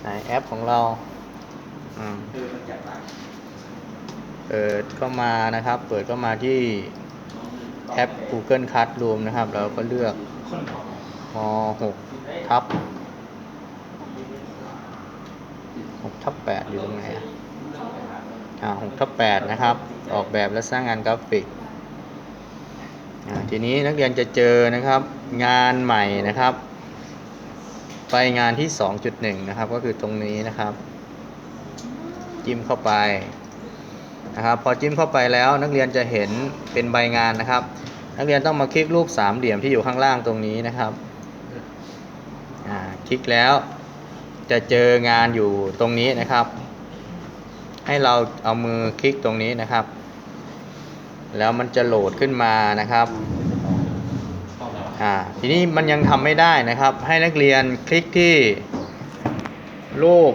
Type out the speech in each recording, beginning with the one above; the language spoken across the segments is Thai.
ไหนแอปของเราอืมคือมันจัดเปิดก็มานะครับ เปิดก็มาที่แอป Google Classroom นะครับเราก็เลือกม6ทับ6ทับ8อยู่ตรงไหนอะอ่า6ทับ8นะครับ ออกแบบและสร้างงานกราฟิกทีนี้นักเรียนจะเจอนะครับงานใหม่นะครับ ไปงานที่ 2.1 นะครับ ก็คือตรงนี้นะครับ จิ้มเข้าไปนะครับ พอจิ้มเข้าไปแล้วนักเรียนจะเห็นเป็นใบงานนะครับ นักเรียนต้องมาคลิกรูปสามเหลี่ยมที่อยู่ข้างล่างตรงนี้นะครับคลิกแล้วจะเจองานอยู่ตรงนี้นะครับ ให้เราเอามือคลิกตรงนี้นะครับ แล้วมันจะโหลดขึ้นมานะครับ อ่าทีนี้มันยังทำไม่ได้นะครับ ให้นักเรียนคลิกที่รูป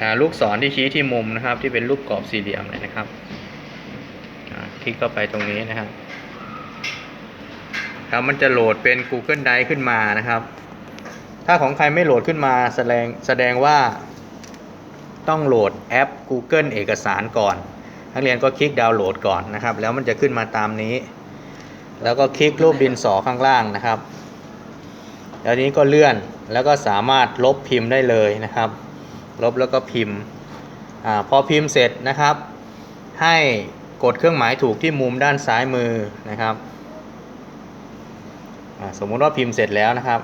อ่าลูกศรที่ชี้ที่มุมนะครับ ที่เป็นรูปกรอบสี่เหลี่ยมเลยนะครับอ่าคลิกเข้าไปตรงนี้นะครับแล้วมันจะโหลดเป็น Google Drive ขึ้นมานะครับ ถ้าของใครไม่โหลดขึ้นมาแสดงแสดงว่า ต้องโหลดแอป Google เอกสารก่อน นักเรียนก็คลิกดาวน์โหลดก่อนนะครับ แล้วมันจะขึ้นมาตามนี้ แล้วก็คลิกรูปดินสอข้างล่างนะครับแล้วนี้ก็เลื่อนแล้วก็สามารถลบพิมพ์ได้เลยนะครับ ลบแล้วก็พิมพ์อพอพิมพ์เสร็จนะครับ ให้กดเครื่องหมายถูกที่มุมด้านซ้ายมือนะครับสมมุติว่าพิมพ์เสร็จแล้วนะครับ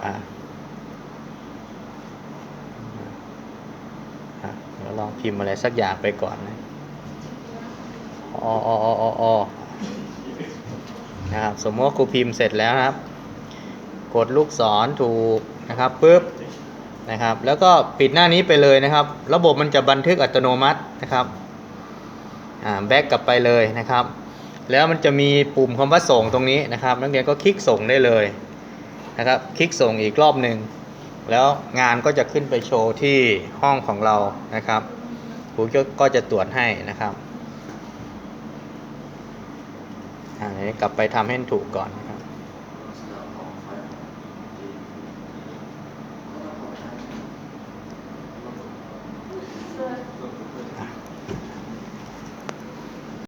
เดี๋ยวลองพิมพ์อะไรสักอย่างไปก่อนนะอออออออ นะครับ สมมติว่าครูพิมพ์เสร็จแล้วครับ กดลูกศรถูกนะครับปุ๊บนะครับ แล้วก็ปิดหน้านี้ไปเลยนะครับ ระบบมันจะบันทึกอัตโนมัตินะครับอ่าแบ็กกลับไปเลยนะครับ แล้วมันจะมีปุ่มคำว่าส่งตรงนี้นะครับ นักเรียนก็คลิกส่งได้เลยนะครับ คลิกส่งอีกรอบหนึ่งแล้วงานก็จะขึ้นไปโชว์ที่ห้องของเรานะครับครูก็จะตรวจให้นะครับ อ่าเดี๋ยว กลับไปทำให้ถูกก่อน